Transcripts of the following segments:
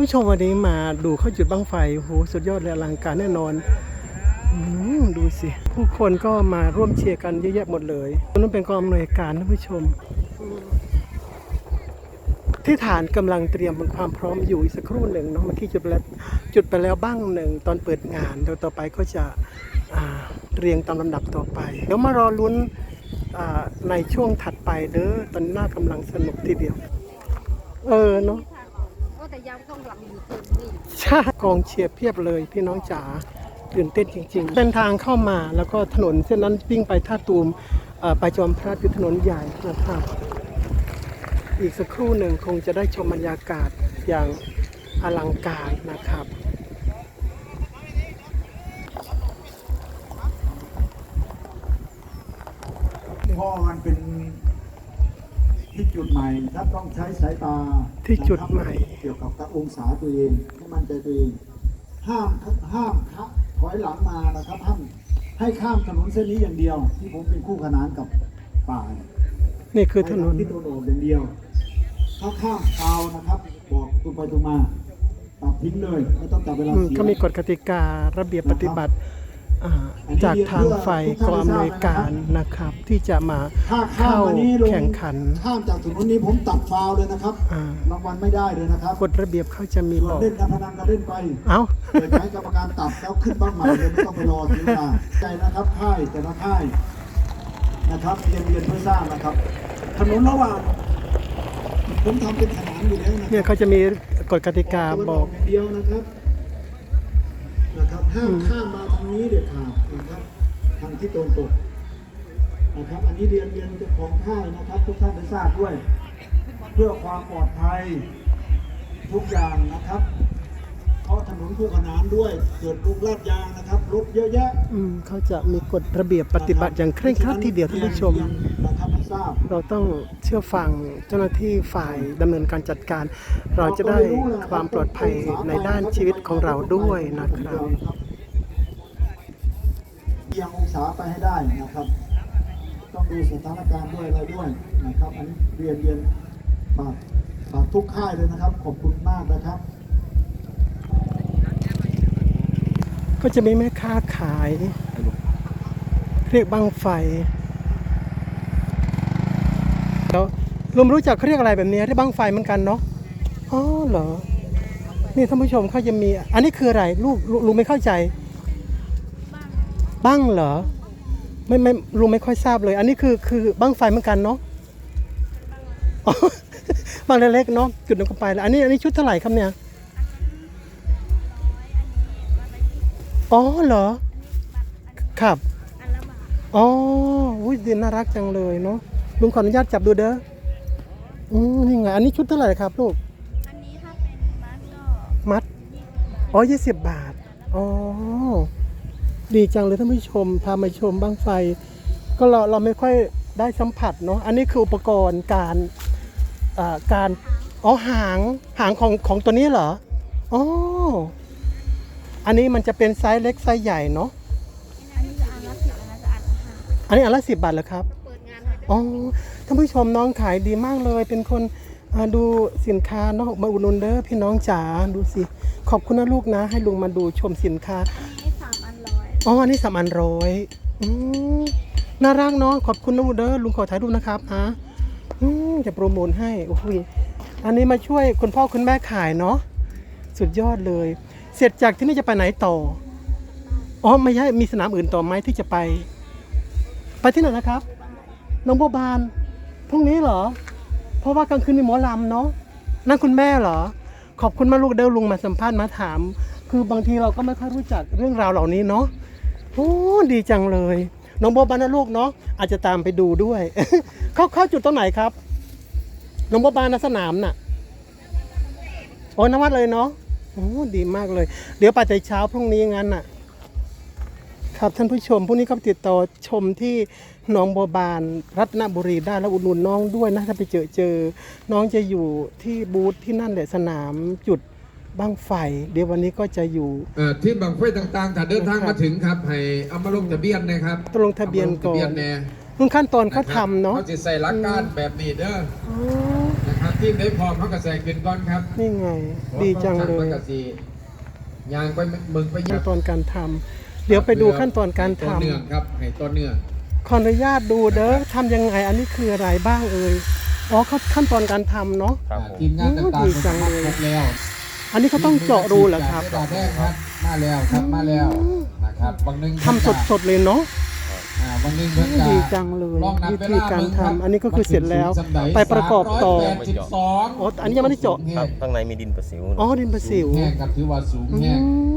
ผู้ชมวันนี้มาดูเข้าจุดบั้งไฟโหสุดยอดเลยอลังการแน่นอนอดูสิ ผู้คนก็มาร่วมเชียร์กันเยอะแยะหมดเลยนั่นเป็นกองอำนวยการท่านผู้ชม ที่ฐานกำลังเตรียมความพร้อมอยู่อีกสักครู่หนึ่งเนาะเมื่อกี้จุดแล้วจุดไปแล้วบ้างหนึ่งตอนเปิดงานเดี๋ยวต่อไปก็จะเรียงตามลำดับต่อไปเดี๋ยวมารอลุ้นในช่วงถัดไปเด้อตอนหน้ากำลังสนุกทีเดียว เออเนาะ แต่ยังต้องหลังอยู่เต็มนี่ใช่กองเชียร์เพียบเลยพี่น้องจ๋าตื่นเต้นจริงๆเป็นทางเข้ามาแล้วก็ถนนเส้นนั้นวิ่งไปท่าตูมเอ่อไปจอมพระคือถนนใหญ่นะครับ อีกสักครู่หนึ่งคงจะได้ชมบรรยากาศอย่างอลังการนะครับเพราะมันเป็น ที่จุดใหม่ถ้าต้องใช้สายตาที่จุดใหม่ เกี่ยวกับกับองศาตัวเองให้มั่นใจตัวเอง ห้ามห้ามครับถอยหลังมานะครับห้ามให้ข้ามถนนเส้นนี้อย่างเดียว ที่ผมเป็นคู่ขนานกับป่าเนี่ย นี่คือถนนให้ทำที่ตะวันออกอย่างเดียว ถ้าข้ามเอานะครับ บอกตรงไปตรงมา ตัดทิ้งเลย ไม่ต้องจับเวลาอืมเสีย ก็มีกฎกติการะเบียบปฏิบัติอ่า จากทางไฟกองอำนวยการนะครับ ที่จะมาถ้าข้ามเข้ามานี้ลงแข่งขันข้ามจากถนนนี้ผมตัดฟาวล์เลยนะครับอ่ารางวัลไม่ได้เลยนะครับกฎระเบียบเขาจะมีส่วบนอกเล่นการพนันก็เล่นไปเอ้าแต่ใช้กรรมการตัดแล้วขึ้นบ้างใหม่เลยไม่ต้องไปรอทีเวลาใจนะครับค่ายแต่ละค่ายนะครับเรียนเรียนเพื่อสร้างนะครับ ถนนระหว่างผมทำเป็นขนานอยู่แล้วนะเนี่ยเขาจะมีกฎกติกาบอกอย่างเดียวนะครับ นะครับห้ามข้ามมาทางนี้เด็ดขาดนะครับ ทางที่ตรงตกนะครับ อันนี้เรียนเรียนจะของค่ายนะครับ ทุกท่านได้ทราบด้วย เพื่อความปลอดภัยทุกอย่างนะครับาะถนนคู่ขนานด้วยเกิดลูกลาดยางนะครับรถเยอะแยะอืมเขาจะมีกฎระเบียบปฏิบัติอย่างเคร่งครัดทีเดียวท่านผู้ชม นะครับให้ทราบ เราต้องเชื่อฟังเจ้าหน้าที่ฝ่ายดำเนินการจัดการ เราจะได้ความปลอดภัยในด้านชีวิตของเราด้วยนะครับ เอียงองศาไปให้ได้นะครับ ต้องดูสถานการณ์ด้วยอะไรด้วยนะครับ อันนี้เรียนเรียนฝากฝากทุกค่ายเลยนะครับ ขอบคุณมากนะครับ ก็จะมีแม่ค้าขาย เรียกบังไฟแล้วลุงรู้จักเขาเรียกอะไรแบบนี้เรียกบังไฟเหมือนกันเนาะอ๋อเหรอนี่ท่านผู้ชมเขาจะมี อันนี้คืออะไรลูกลุงไม่เข้าใจ บ้างเหรอ ไม่ไม่ลุงไม่ค่อยทราบเลย อันนี้คือคือบ้างไฟเหมือนกันเนาะบางเล็กๆเนาะจุดลงไปแล้วอันนี้อันนี้ชุดเท่าไหร่ครับเนี่ย อ๋อเหรอ ครับอันละบาทอ๋อ อุ้ยดีน่ารักจังเลยเนาะ ลุงขออนุญาตจับดูเด้อ อืมนี่ไง อันนี้ชุดเท่าไหร่ครับลูก อันนี้ถ้าเป็นมัดก็มัด อ๋อยี่สิบบาท อ๋อ ดีจังเลยท่านผู้ชม พามาชมบ้างไฟ ก็เราเราไม่ค่อยได้สัมผัสเนาะ อันนี้คืออุปกรณ์การอ่าการ อ๋อ หาง หางของของตัวนี้เหรอ อ๋อ อันนี้มันจะเป็นไซส์เล็กไซส์ใหญ่เนาะ อันนี้จะอันละสิบอันนั้นจะอันละห้าอันนี้อันละสิบบาทเหรอครับ เปิดงานให้อ๋อ ท่านผู้ชมน้องขายดีมากเลย เป็นคนอ่าดูสินค้าเนาะ มาอุดหนุนเด้อพี่น้องจ๋า ดูสิ ขอบคุณนะลูกนะ ให้ลุงมาดูชมสินค้า อันนี้สามอันร้อยอ๋อ อันนี้สามอันร้อยอืมน่ารักเนาะ ขอบคุณนะลูกเด้อลุงขอถ่ายรูปนะครับนะอืมจะโปรโมทให้ โอ้โหอันนี้มาช่วยคุณพ่อคุณแม่ขายเนาะ สุดยอดเลย เสร็จจากที่นี่จะไปไหนต่อ อ๋อไม่ใช่ มีสนามอื่นต่อไหมที่จะไป ไปที่ไหนนะครับ น้องโบบาน พรุ่งนี้เหรอ เพราะว่ากลางคืนมีหมอลำเนาะ นั่นคุณแม่เหรอ ขอบคุณมากลูกเด้อลุงมาสัมภาษณ์มาถาม คือบางทีเราก็ไม่ค่อยรู้จักเรื่องราวเหล่านี้เนาะ โอ้ดีจังเลย น้องโบบานนะลูกเนาะ อาจจะตามไปดูด้วย เข้าเข้าจุดตรงไหนครับ น้องโบบานนะสนามน่ะ โอ้นวัดเลยเนาะ โอ้ดีมากเลย เดี๋ยวไปแต่เช้าพรุ่งนี้งั้นน่ะ ครับท่านผู้ชมพรุ่งนี้ก็ติดต่อชมที่หนองบัวบานรัตนบุรีได้แล้วอุดหนุนน้องด้วยนะถ้าไปเจอเจอ น้องจะอยู่ที่บูธที่นั่นแหละสนามจุดบ้างไฟ เดี๋ยววันนี้ก็จะอยู่ เอ่อที่บังไฟต่างๆถ้าเดินทางมาถึงครับ ให้เอามาลงทะเบียนนะครับต้องลงทะเบียนก่อนามาลงทะเบียนแน่นู่นขั้นตอนเขาทำเนาะเขาจะใส่หลักการแบบนี้เด้อ อ๋อนะครับ ทีมได้พร้อมเขากระแสเป็นก้อนครับนี่ไง ดีจังเลยกระสียางไปเมืองไปขั้นตอนการทำเดี๋ยวไปดูขั้นตอนการทำต้นเนื่องครับให้ต้นเนื่องขออนุญาตดูเด้อทำยังไง อันนี้คืออะไรบ้างเอ่ยอ๋อเขาขั้นตอนการทำเนาะครับผมทีมงานต่างๆโอ้ดีจังเลยครบแล้วอันนี้เขาต้องเจาะรูเหรอครับตาแดงครับ มาแล้วครับมาแล้วนะครับบางนึงทำสดๆเลยเนาะ อ่าบางนึงเพิ่นก็ดีจังเลยลองนับวิเวธีลาการเบิ่งคทำบอันนี้ก็คือเสร็จแล้วมันถึงสำใดไปประกอบต่อ 382อ๋ออันนี้ยังไม่ได้เจาะครับข้างในมีดินประสิวอ๋อดินประสิวแห้งครับถือว่าสูงอืแห้งม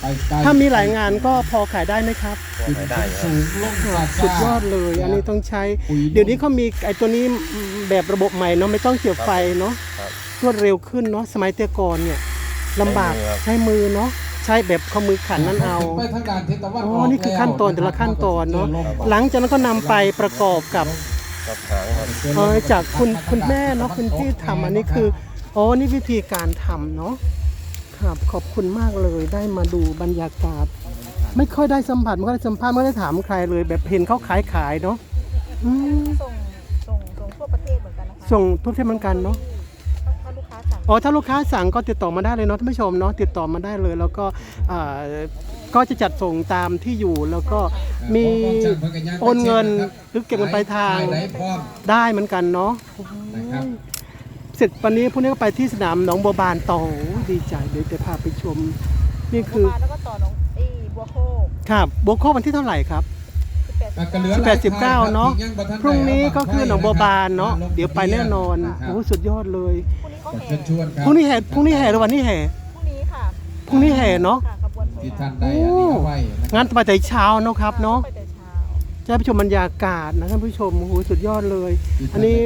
ไปไกลถ้ามีหลายงานก็พอขายได้ไหมครับ พอขายได้ครัสูบงลงกว่าสุดยอดเลย อันนี้ต้องใช้เดี๋ยวนี้เขามีไอ้ตัวนี้แบบระบบใหม่เนาะไม่ต้องเกี่ยวไฟเนาะครับ รวดเร็วขึ้นเนาะสมัยเตยก่อนเนี่ย ลำบากใช้มือเนาะใช้แบบข้อมือขันนั่นเอาไปทางด้านทิศตะวันอ๋อออกนี่คือขั้นตอนแต่ละขั้นตอนเนอะแล้วหลังจากนั้นก็นำไปประกอบกับกับหางครับเออจากคุณคุณแม่เนาะคุณที่ทำอันนี้คืออ๋อนี่วิธีการทำเนาะครับขอบคุณมากเลยได้มาดูบรรยากาศ ไม่ค่อยได้สัมผัสไม่ค่อยได้สัมภาษณ์ไม่ได้ถามใครเลย แบบเห็นเขาขายขายๆเนาะอืมส่งส่งส่งทั่วประเทศเหมือนกันนะคะส่งทุกที่เหมือนกันเนาะถ้าลูกค้าสั่ง อ๋อถ้าลูกค้าสั่งก็ติดต่อมาได้เลยเนาะท่านผู้ชมเนาะติดต่อมาได้เลย แล้วก็อ่าก็จะจัดส่งตามที่อยู่แล้วก็มีโอนเงินหรือเก็บเงินปลายทางไหนพร้อมได้เหมือนกันเนาะนะครับเสร็จวันนี้พรุ่งนี้ก็ไปที่สนามหนองบัวบานต่อโอ้ดีใจเดี๋ยวจะพาไปชมนี่คือมาแล้วก็ต่อน้องไอ้บัวโคกครับโบโควันที่เท่าไหร่ครับ แปดสิบเก้าเนาะพรุ่งนี้ก็คือหนองบัวบานเนาะเดี๋ยวไปแน่นอนโอ้สุดยอดเลยพรุ่งนี้เขาขอแห่เชิญชวนครับพรุ่งนี้แห่พรุ่งนี้แห่หรือวันนี้แห่พรุ่งนี้ค่ะพรุ่งนี้แห่เนาะค่ะขบวนที่ท่านได้อันนี้เอาไว้นะครับงั้นไปแต่เช้าเนาะครับเนาะไปแต่เช้าจะไปชมบรรยากาศนะท่านผู้ชมโอ้โหสุดยอดเลย อันนี้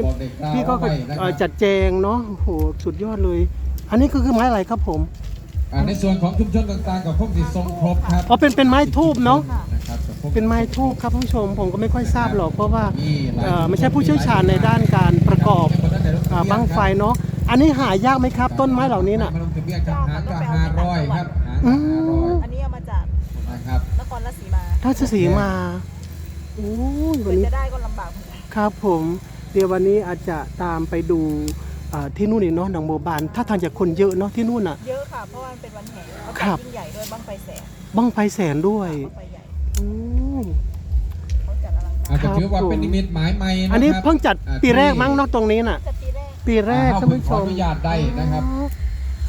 พี่ก็เอ่อจัดแจงเนาะโอ้โหสุดยอดเลย อันนี้ก็คือไม้อะไรครับผมอ่าในส่วนของชุมชนต่างๆกับพวกที่ทรงครบครับอ๋อเป็นเป็นไม้ทูบเนาะ นะครับกับพวกเป็นไม้ทูบครับท่านผู้ชมผมก็ไม่ค่อยทราบหรอกเพราะว่ามีหลายเอ่อไม่ใช่ผู้เชี่ยวชาญในด้านการประกอบอ่าบั้งไฟเนาะอันนี้หายากไหมครับ ต้นไม้เหล่านี้น่ะมาลงทะเบียนครับหางก็ห้าร้อยครับหางอืก็ห้ามร้อยอันนี้เอามาจากนะครับนครราชสีมาราชสีมาโอ้ยเพื่วัอนนี้จะได้ก็ลำบากเหมือนกันครับผม เดี๋ยววันนี้อาจจะตามไปดูอ่าที่นู่นนี่เนาะหนองบัวบาน ถ้าทางจากคนเยอะเนาะที่นู่นอะเยอะค่ะเพราะว่ามันเป็นวันแห่เขาครัจัดบยิ่งใหญ่ด้วยบ้างไฟแสนบ้างไฟแสนด้วย อลังการอาจจะถือว่าเป็นนิมิตหมายใหม่ะครับอันนี้เพิ่งจัดปีแรกมั้งเนาะตรงนี้น่ะจัดปีแรกปีแรกอ่ท่านผู้ชขอมอนุญาตได้นะครับ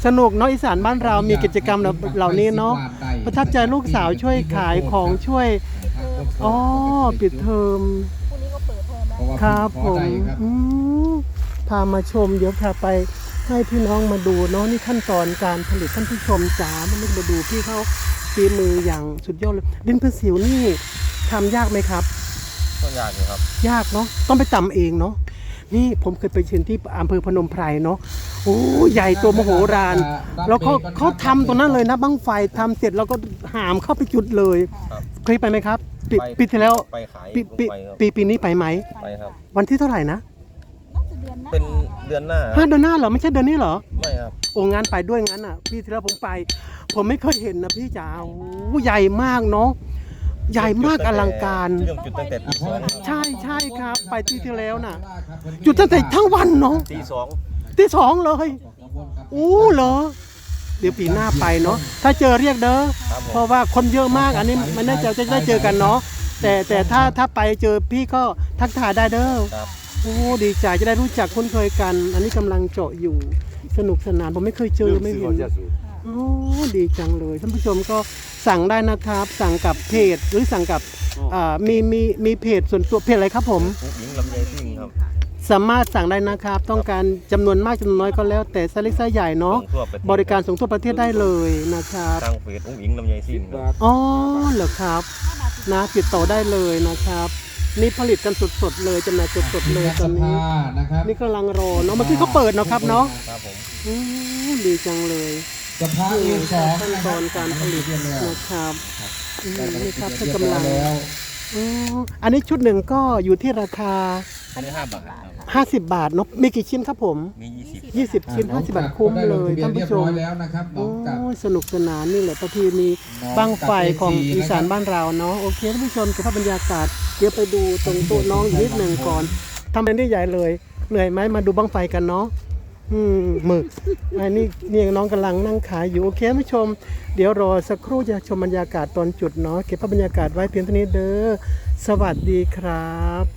สนุกเนาะอีสานบ้านเรามีกิจกรรมเหล่านี้เนาะประทับใจลูกสาวช่วยขายของช่วยอ๋อปิดเทอมพรุ่งนี้ก็เปิดเทอมแล้วเพาะว่าครับขผอมได้ครับอืมพามาชม เดี๋ยวพาไปให้พี่น้องมาดูเนาะนี่ขั้นตอนการผลิตท่านผู้ชมจ๋ามันมาดูพี่เขาฝีมืออย่างสุดยอดเลยดินประสิวนี่ ทำยากไหมครับ ก็ยากอยู่ครับ ยากเนาะต้องไปตำเองเนาะนี่ผมเคยไปเชิญที่อำเภอพนมไพรเนาะโอ้ใหญ่ตัวมโหฬารแล้วเขาเขาทำตรงนั้นเลยนะบั้งไฟทำเสร็จแล้วก็หามเข้าไปจุดเลยครับเคยไปไหมครับปีไป ปีที่แล้วไปขายปีปีไปครับปีปีนี้ไปไหม ไปครับ วันที่เท่าไหร่นะน่าจะเดือนหน้าเป็นเดือนหน้าห้าเดือนหน้าเหรอไม่ใช่เดือนนี้เหรอ ไม่ครับ โอ้งานไปด้วยงั้นอะพี่ที่แล้วผมไป ผมไม่เคยเห็นนะพี่จ๋าโอ้โหใหญ่มากเนาะ ใหญ่มากอลังการ เริ่มจุดตั้งแต่ตีสองครับใช่ใช่ครับ ไปที่ที่แล้วน่ะ จุดตั้งแต่ทั้งวันเนาะตีสองที่สองเลยโอ้เหรอ เดี๋ยวปีหน้าไปเนาะถ้าเจอเรียกเด้อครับผเพมราะว่าคนเยอะมากอันนี้มันน่าจะจะได้เจอกันเนาะแต่แต่ถ้าถ้าไปเจอพี่ก็ทักทายได้เด้อครับโอ้ดีใจจะได้รู้จักคุ้นเคยกัน อันนี้กำลังเจาะอยู่สนุกสนานผมไม่เคยเจอไม่เห็นโอ้ ดีจังเลยท่านผู้ชมก็สั่งได้นะครับ สั่งกับเพจหรือสั่งกับอ่ามีมีมีเพจส่วนตัวเพจอะไรครับผม ผู้หญิงลำไยซิ่งครับสามารถสั่งได้นะครับ ต้องการจำนวนมากจำนวนน้อยก็แล้ว แต่ไซส์เล็กไซส์ใหญ่เนาะส่งทั่วประเทศบริการส่งทั่วประเทศได้เลยนะครับ ทางเฟซอุ้งอิงลำไยซิ่งครับ อ๋อเหรอครับ นะติดต่อได้เลยนะครับ นี่ผลิตกันสดๆเลยจำหน่ายสดๆเลยตอนนี้ นะครับนี่กำลังรอเนาะเมื่อกี้เขาเปิดเนาะครับเนาะครับผม อืมดีจังเลย สภาเอสองขั้นตอนการผลิตนะครับนี่ครับถ้าท่านกำลังอันนี้ชุดหนึ่งก็อยู่ที่ราคาอันนี้ห้าบาทครับ50บาทเนาะมีกี่ชิ้นครับผม มียี่สิบ20ชิ้น50บาทคุ้มเลยท่านผู้ชมแล้วนะครับโอ้ยสนุกสนานนี่แหละประเพณีบ้างไฟของอีสานบ้านเราเนาะโอเคท่านผู้ชมเก็บภาพบรรยากาศเดี๋ยวไปดูตรงโต๊ะน้องนิดหนึ่งก่อนทำเป็นได้ใหญ่เลย เหนื่อยไหมมาดูบังไฟกันเนาะ อืมหมึกอันนี้นี่น้องกำลังนั่งขายอยู่โอเคท่านผู้ชม เดี๋ยวรอสักครู่จะชมบรรยากาศตอนจุดเนาะเก็บภาพบรรยากาศไว้เพียงเท่านี้เด้อสวัสดีครับ